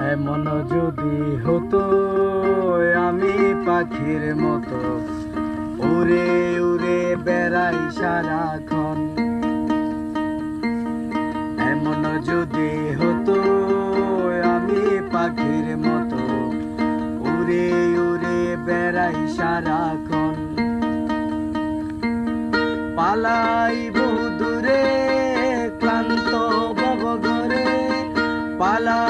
এমন যদি হতো আমি পাখির মতো। উড়ে উড়ে বেড়াই সারাক্ষণ। এমন যদি হতো আমি পাখির মতো। উড়ে উড়ে বেড়াই সারাক্ষণ। পালাই বহু দূরে, ক্লান্ত বব ঘরে পালাই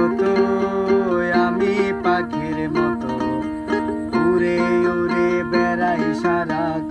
সারা